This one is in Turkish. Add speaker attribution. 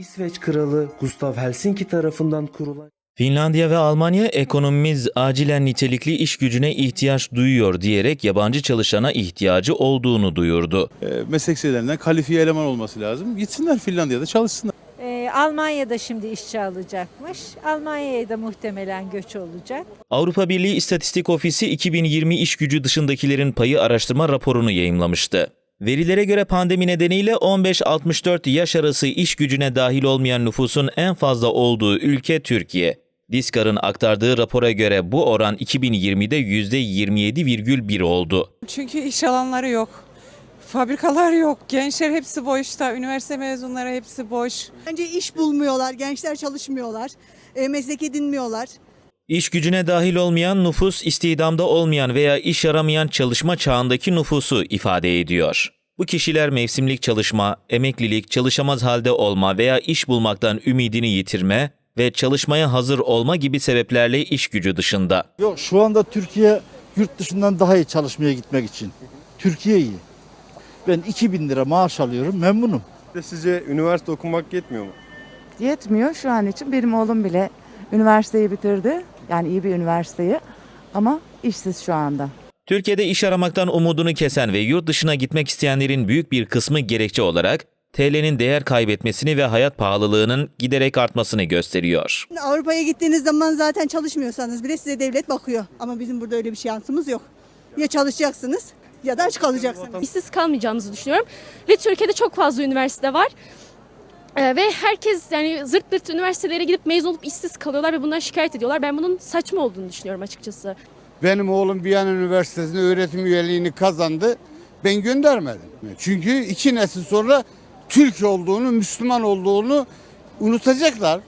Speaker 1: İsveç Kralı Gustav Helsinki tarafından kurulan
Speaker 2: Finlandiya ve Almanya ekonomimiz acilen nitelikli iş gücüne ihtiyaç duyuyor diyerek yabancı çalışana ihtiyacı olduğunu duyurdu.
Speaker 3: e, meslek liselerinden kalifiye eleman olması lazım. Gitsinler Finlandiya'da çalışsınlar.
Speaker 4: Ee, Almanya'da şimdi işçi alacakmış. Almanya'ya da muhtemelen göç olacak.
Speaker 2: Avrupa Birliği İstatistik Ofisi 2020 iş gücü dışındakilerin payı araştırma raporunu yayımlamıştı. Verilere göre pandemi nedeniyle 15-64 yaş arası iş gücüne dahil olmayan nüfusun en fazla olduğu ülke Türkiye. Diskar'ın aktardığı rapora göre bu oran 2020'de %27,1 oldu.
Speaker 5: Çünkü iş alanları yok. Fabrikalar yok. Gençler hepsi boşta. Üniversite mezunları hepsi boş.
Speaker 6: Bence iş bulmuyorlar, gençler çalışmıyorlar, e, meslek edinmiyorlar.
Speaker 2: İş gücüne dahil olmayan nüfus istihdamda olmayan veya iş aramayan çalışma çağındaki nüfusu ifade ediyor. Bu kişiler mevsimlik çalışma, emeklilik, çalışamaz halde olma veya iş bulmaktan ümidini yitirme ve çalışmaya hazır olma gibi sebeplerle iş gücü dışında.
Speaker 7: Yok şu anda Türkiye yurt dışından daha iyi çalışmaya gitmek için. Türkiye iyi. Ben 2000 lira maaş alıyorum memnunum.
Speaker 8: Sizce üniversite okumak yetmiyor mu?
Speaker 9: Yetmiyor şu an için. Benim oğlum bile üniversiteyi bitirdi. Yani iyi bir üniversiteyi. Ama işsiz şu anda.
Speaker 2: Türkiye'de iş aramaktan umudunu kesen ve yurt dışına gitmek isteyenlerin büyük bir kısmı gerekçe olarak TL'nin değer kaybetmesini ve hayat pahalılığının giderek artmasını gösteriyor.
Speaker 6: Avrupa'ya gittiğiniz zaman zaten çalışmıyorsanız bile size devlet bakıyor. Ama bizim burada öyle bir şansımız yok. Ya çalışacaksınız ya da aç kalacaksınız.
Speaker 10: işsiz kalmayacağımızı düşünüyorum. Ve Türkiye'de çok fazla üniversite var. Ee, ve herkes yani zırt pırt üniversitelere gidip mezun olup işsiz kalıyorlar ve bundan şikayet ediyorlar. Ben bunun saçma olduğunu düşünüyorum açıkçası.
Speaker 11: Benim oğlum Viyana Üniversitesi'nde öğretim üyeliğini kazandı. Ben göndermedim. Çünkü iki nesil sonra Türk olduğunu, Müslüman olduğunu unutacaklar.